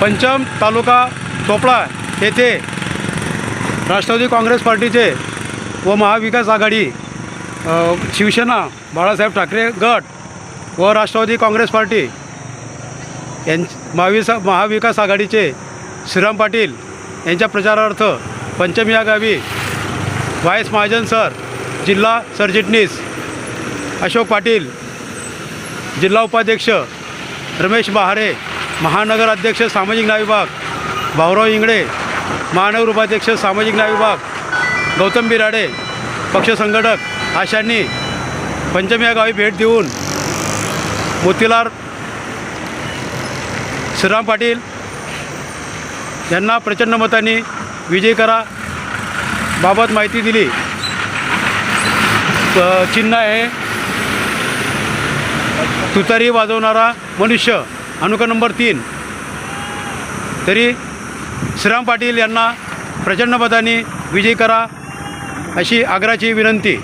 पंचम तालुका चोपडा येथे राष्ट्रवादी काँग्रेस पार्टीचे व महाविकास आघाडी शिवसेना बाळासाहेब ठाकरे गट व राष्ट्रवादी काँग्रेस पार्टी यां महाविस महाविकास आघाडीचे श्रीराम पाटील यांच्या प्रचारार्थ पंचम या गावी वायस महाजन सर जिल्हा सरचिटणीस अशोक पाटील जिल्हा उपाध्यक्ष रमेश बहारे महानगर अध्यक्ष सामाजिक न्याय विभाग भाऊराव इंगडे महानगर उपाध्यक्ष सामाजिक न्याय विभाग गौतम बिराडे पक्ष संघटक आशांनी पंचमी या गावी भेट देऊन मोतीलाल श्रीराम पाटील यांना प्रचंड मतांनी विजय करा बाबत माहिती दिली. चिन्ह आहे. तुतारी वाजवणारा मनुष्य. अनुका नंबर तीन. तरी श्रीराम पाटील यांना प्रचंड मताने विजयी करा अशी आग्राची विनंती.